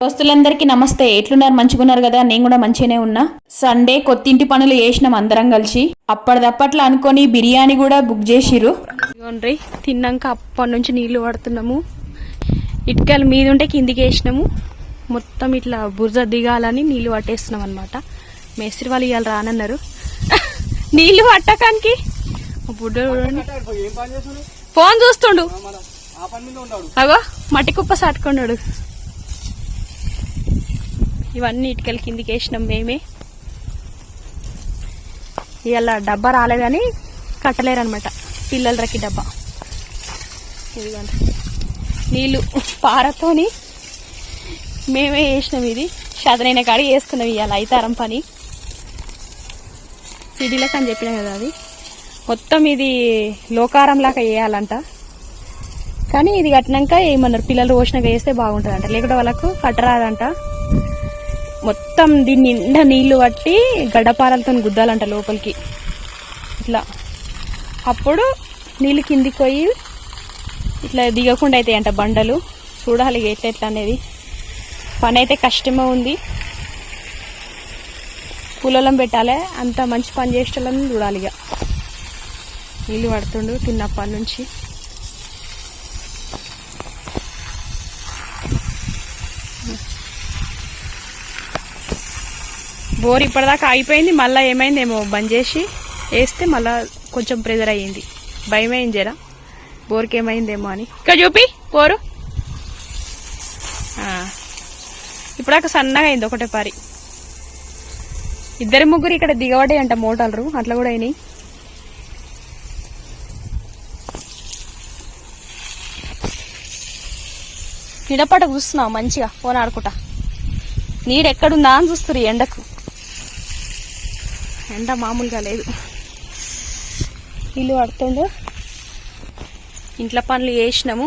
దోస్తులందరికీ నమస్తే. ఎట్లున్నారు? మంచిగున్నారు కదా? నేను కూడా మంచిగానే ఉన్నా. సండే కొత్తింటి పనులు చేసినాం అందరం కలిసి. అప్పటిదప్పట్లో అనుకొని బిర్యానీ కూడా బుక్ ఇదిగోండ్రి తిన్నాక అప్పటి నుంచి నీళ్ళు పడుతున్నాము. ఇటుకలు మీద ఉంటే కిందికి వేసినాము. మొత్తం ఇట్లా బురద దిగాలని నీళ్ళు పట్టేస్తున్నాం అనమాట మేస్త్రి వాళ్ళు ఇవాళ రానన్నారు. నీళ్ళు పట్టకానికి? ఫోన్ చూస్తుండు. మన ఆ పని మీద ఉన్నాడు. అగో మట్టి కుప్ప సాటుకున్నాడు. ఇవన్నీ ఇటుకలు కిందికి వేసినాం మేమే. ఇవాళ డబ్బా రాలేదని కట్టలేరనమాట పిల్లలకి డబ్బా. ఇదిగోండి. నీళ్ళు పారతోని మేమే వేసినాం ఇది. చదనైన కాడి వేస్తున్నాం ఇవాళ అయితారం పని. సిడీలకు అని చెప్పిన కదా అది. మొత్తం ఇది లోకారం లాగా వేయాలంట. కానీ ఇది కట్టినాక ఏమన్నారు? పిల్లలు పోసినాక వేస్తే బాగుంటుందంట. లేకుంటే వాళ్ళకు కట్టరాదంట. మొత్తం దీన్ని నిండా నీళ్ళు పట్టి గడ్డపారలతో గుద్దాలంట లోపలికి. ఇట్లా. అప్పుడు నీళ్ళు కిందికి పోయి ఇట్లా దిగకుండా అవుతాయంట బండలు. చూడాలి ఇక ఎట్లా ఎట్లా అనేది. పని అయితే కష్టమే ఉంది. కూలలం పెట్టాలి. అంత మంచి పని చేసేటోళ్ళని చూడాలి ఇక నీళ్ళు పడుతుండు తిన్నప్పటి నుంచి. బోర్ ఇప్పటిదాకా ఆగిపోయింది మళ్ళీ ఏమైందేమో బంద్ చేసి వేస్తే మళ్ళీ కొంచెం ప్రెజర్ అయ్యింది. భయం అయింది జరా? బోర్కి ఏమైందేమో అని. ఇక్కడ చూపి బోరు. ఇప్పుడాక సన్నగా అయింది ఒకటే పారి. ఇద్దరు ముగ్గురు ఇక్కడ దిగబడే అంట మోటార్లు అట్లా కూడా అయినాయి. నిడపట చూస్తున్నావు మంచిగా ఫోన్ ఆడుకుంటా. నీడెక్కడుందా అని చూస్తారు ఈ ఎండకు. ఎండ మామూలుగా లేదు. ఇల్లు పడుతుండు ఇంట్లో పనులు చేసినాము.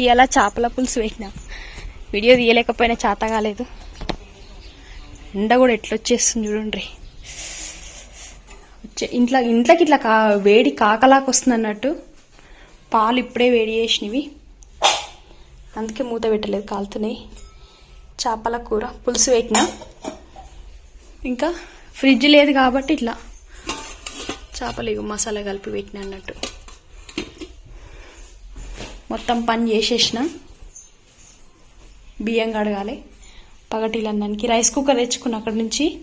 ఇలా చేపల పులుసు పెట్టినాం. వీడియో తీయలేకపోయినా చేత కాలేదు. ఎండ కూడా ఎట్లొచ్చేస్తుంది చూడండి. వచ్చే ఇంట్లో ఇంట్లోకి ఇట్లా కా వేడి కాకలాకు వస్తుంది అన్నట్టు. పాలు ఇప్పుడే వేడి చేసినవి. అందుకే మూత పెట్టలేదు కాలుతున్నాయి. చేపల కూర పులుసు పెట్టినా. ఇంకా ఫ్రిడ్జ్ లేదు కాబట్టి ఇట్లా. చేపలు మసాలా కలిపి పెట్టిన అన్నట్టు. మొత్తం పని చేసేసిన. బియ్యం కడగాలి. పగటిలందానికి రైస్ కుక్కర్ తెచ్చుకున్న అక్కడి నుంచి.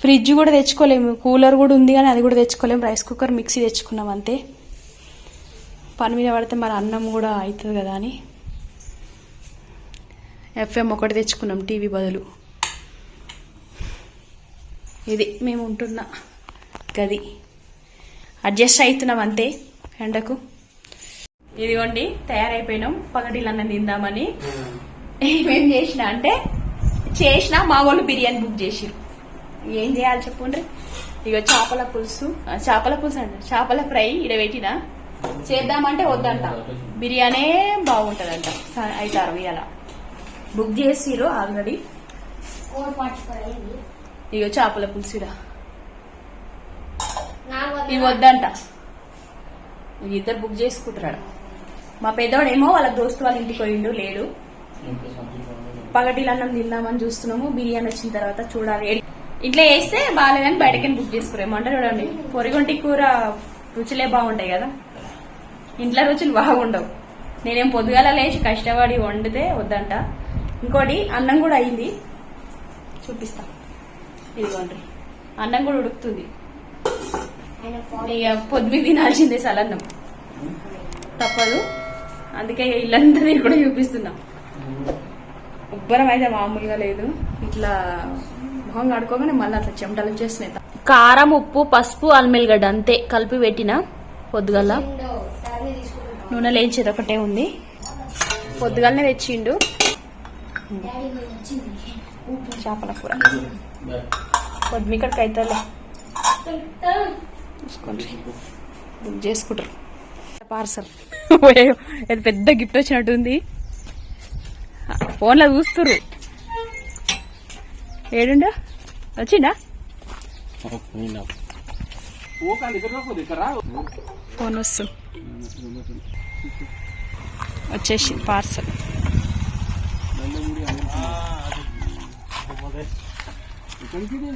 ఫ్రిడ్జ్ కూడా తెచ్చుకోలేము కూలర్ కూడా ఉంది కానీ అది కూడా తెచ్చుకోలేము రైస్ కుక్కర్ మిక్సీ తెచ్చుకున్నాం అంతే. పని మీద పడితే మరి అన్నం కూడా అవుతుంది కదా అని. ఎఫ్ఎం ఒకటి తెచ్చుకున్నాం టీవీ బదులు. ఇది మేము ఉంటున్న గది. అడ్జస్ట్ అవుతున్నాం అంతే ఎండకు. ఇదిగోండి తయారైపోయినాం. పగటిలన్న తిందామని. ఏమేం చేసిన అంటే చేసిన మా వాళ్ళు బిర్యానీ బుక్ చేసిరు. ఏం చేయాలి చెప్పండి ఇక చేపల పులుసు. చేపల పులుసు అంట. చేపల ఫ్రై ఇడ పెట్టిన చేద్దామంటే వద్దంట. బిర్యానీ బాగుంటుందంట. అవుతారు ఇవాళ బుక్ చేసిరు ఆల్రెడీ. ఇగో చేపల పులుసురా ఇవి వద్దంట. ఇద్దరు బుక్ చేసుకుంటున్నాడు మా పెద్దోడేమో వాళ్ళ దోస్తు వాళ్ళ ఇంటికి పోయిండు లేడు. పగటిలు అన్నం తిందామని చూస్తున్నాము బిర్యానీ వచ్చిన తర్వాత చూడాలి. ఇట్లా వేస్తే బాగాలేదని బయటకని బుక్ ఏమంటారు చూడండి పొరిగొంటి కూర రుచులే బాగుంటాయి కదా. ఇంట్లో రుచులు బాగుండవు. నేనేం పొద్దుగాల లేచి కష్టపడి వండితే వద్దంట. ఇంకోటి అన్నం కూడా అయింది. చూపిస్తా. ఇదిగోండి. అన్నం కూడా ఉడుకుతుంది. ఇక పొద్దు తినాల్సిందే సలన్నం. తప్పదు. అందుకే ఇల్లంతా నేను కూడా చూపిస్తున్నా. ఉబ్బరం అయితే మామూలుగా లేదు. ఇట్లా మొహం కడుకోగానే మళ్ళీ అట్లా చెమటలు వచ్చేస్తున్నాయి కారం ఉప్పు పసుపు అల్మెల్గడ్డ అంతే కలిపి పెట్టిన పొద్దుగల నూనె లేచేది ఒకటే ఉంది. పొద్దుగాలనే తెచ్చిండు. చేపల కూర పొద్దుమిక్కడికి అవుతుందిలే చూసుకోండి. బుక్ చేసుకుంటారు. పార్సల్. అది పెద్ద గిఫ్ట్ వచ్చినట్టుంది ఫోన్లో చూస్తురు ఏడుండా? వచ్చిందా ఫోన్ వస్తుంది. వచ్చేసి పార్సల్. ఇక్కడికి ఇది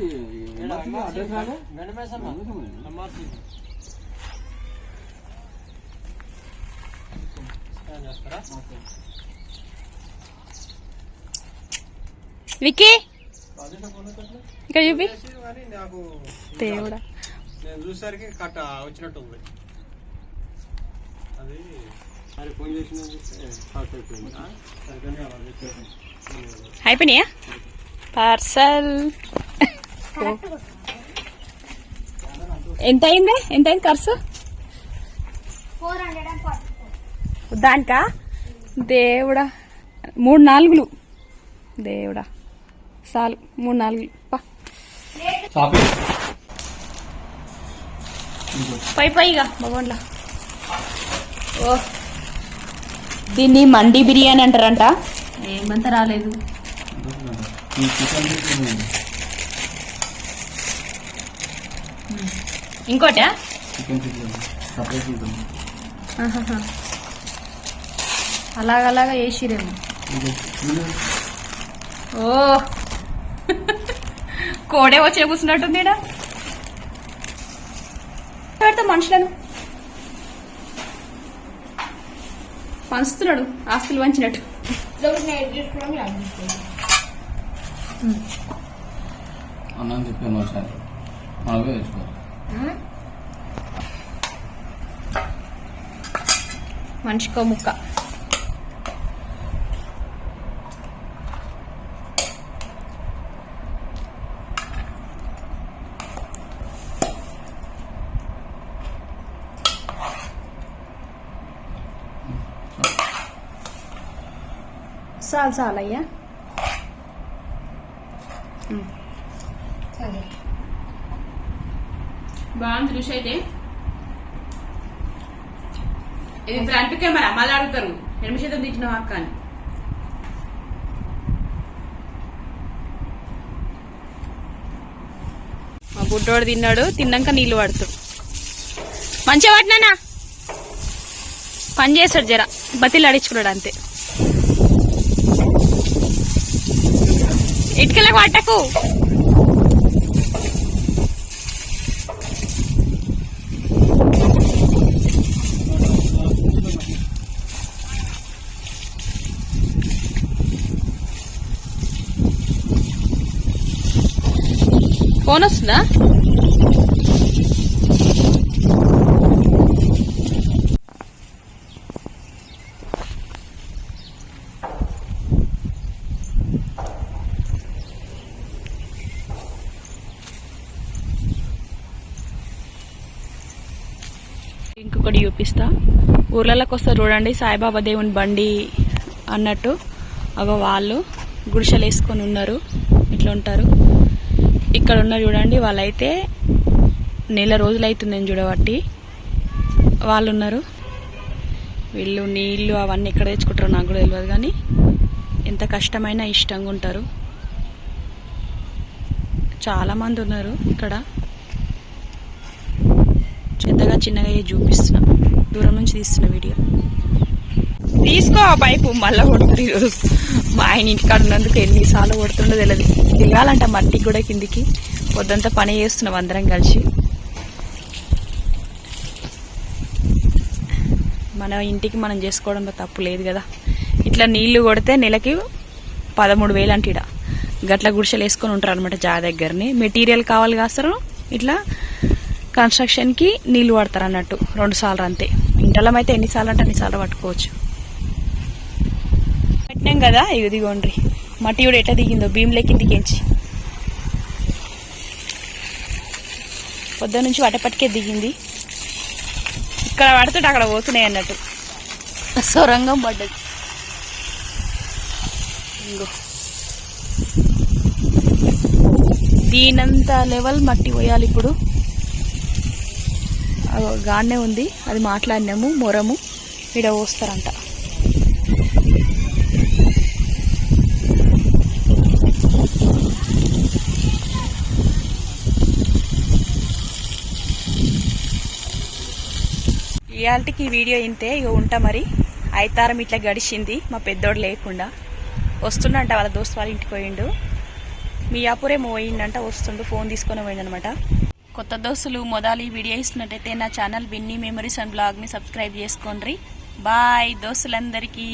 ఏమంటుంది? అడ్రస్ రాలే? గణమేసమ్మ గణమేసమ్మ. ఎంఆర్సీ స్కాన్ చేస్తారా విక్కీ అదే ఫోన్ పెట్టలే ఇక్కడ చూపి చేసిర్రు కానీ నాకు దేవుడా నేను చూసేసరికి కట్ వచ్చినట్టు ఉంది అది అయిపోయినాయా పార్సల్ ఎంత అయింది. ఎంత అయింది ఖర్చు? దానికా? దేవుడా. మూడు నాలుగులు. దేవుడా. చాలు మూడు నాలుగులు. పా. పైగా భగవాన్లా. ఓ. దీన్ని మండి బిర్యానీ అంటారంట. ఏమంత రాలేదు. ఈ చికెన్ ఇంకోటా. అలాగలాగా వేసిరేమో ఓ. కోడే వచ్చి కూర్చున్నట్టుంది. పెడతా మనుషులను. పంచుతున్నాడు ఆస్తులు వంచినట్టు. అన్నం చెప్పాను ఒకసారి మనమే మనిషికో ముక్క. చాలు చాలు అయ్యా బాగుంది రుషి అయితే. ఇది ఫ్రంట్ కెమెరా మళ్ళీ అడుగుతారు. ఎనిమిది శాతం తీసిన అక్క అని మా బుడ్డోడు తిన్నాడు తిన్నాక నీళ్ళు పడుతాడు మంచిగా పట్టినానా పని చేస్తాడు జరా బతిలు అడించుకున్నాడు అంతే. ఇటుకలకు పట్టకు. ఫోన్ వస్తుందా? ఇంకొకటి చూపిస్తా. ఊర్లలోకి వస్తే చూడండి సాయిబాబా దేవుని బండి అన్నట్టు అగో వాళ్ళు గుడిసెలు వేసుకొని ఉన్నారు ఇట్లా ఉంటారు. ఇక్కడ ఉన్నారు చూడండి వాళ్ళైతే నెల రోజులు అవుతుందని చూడబట్టి. వాళ్ళు ఉన్నారు. వీళ్ళు నీళ్ళు అవన్నీ ఎక్కడ తెచ్చుకుంటారో నాకు కూడా తెలియదు కానీ ఎంత కష్టమైనా ఇష్టంగా ఉంటారు. చాలామంది ఉన్నారు ఇక్కడ. పెద్దగా చిన్నగా చూపిస్తున్నా. దూరం నుంచి తీస్తున్న వీడియో. తీసుకో ఆ పైపు మళ్ళీ కొడుతుంది ఈరోజు. మా ఆయన ఇంటికాడ ఉన్నందుకు ఎన్నిసార్లు కొడుతుండో తెలియదు దిగాలంట మట్టికి కూడా కిందికి. పొద్దంతా పని చేస్తున్నాం అందరం కలిసి. మన ఇంటికి మనం చేసుకోవడంలో తప్పు లేదు కదా. ఇట్లా నీళ్ళు కొడితే నెలకి పదమూడు వేలు అంటే ఇడ గట్ల గుడిసెలు వేసుకొని ఉంటారు అనమాట జా దగ్గరని. మెటీరియల్ కావాలి కాస్తారు? ఇట్లా కన్స్ట్రక్షన్కి నీళ్ళు పడతారు అన్నట్టు రెండు సార్లు అంతే. ఇంటలం అయితే ఎన్నిసార్లు అంటే అన్నిసార్లు పట్టుకోవచ్చు. పెట్టినాం కదా ఇగో దిగోండ్రి మట్టి కూడా ఎట్లా దిగిందో భీమ్లే కిందికించి పొద్దు నుంచి వటపట్టుకే దిగింది. ఇక్కడ పడుతుంటే అక్కడ పోతున్నాయి అన్నట్టు. సొరంగం పడ్డది. ఇంకో దీనంత లెవెల్ మట్టి పోయాలి ఇప్పుడు. గానే ఉంది. అది మాట్లాడినాము మొరము. ఇడ పోస్తారంట. ఇవాళకి వీడియో ఇంతే. ఇక ఉంటా మరి. ఐతారం ఇట్లా గడిచింది. మా పెద్దోడు లేకుండా. వస్తుండంట వాళ్ళ దోస్తు వాళ్ళ ఇంటికి పోయిండు. మీ అప్పుడేమో పోయిందంట వస్తుండు ఫోన్ తీసుకొని పోయిందనమాట కొత్త దోస్తులు మొదలు ఈ వీడియో ఇస్తున్నట్టయితే నా ఛానల్ విన్నీ మెమరీస్ అండ్ బ్లాగ్ని సబ్స్క్రైబ్ చేసుకోండి. బాయ్ దోస్తులందరికీ.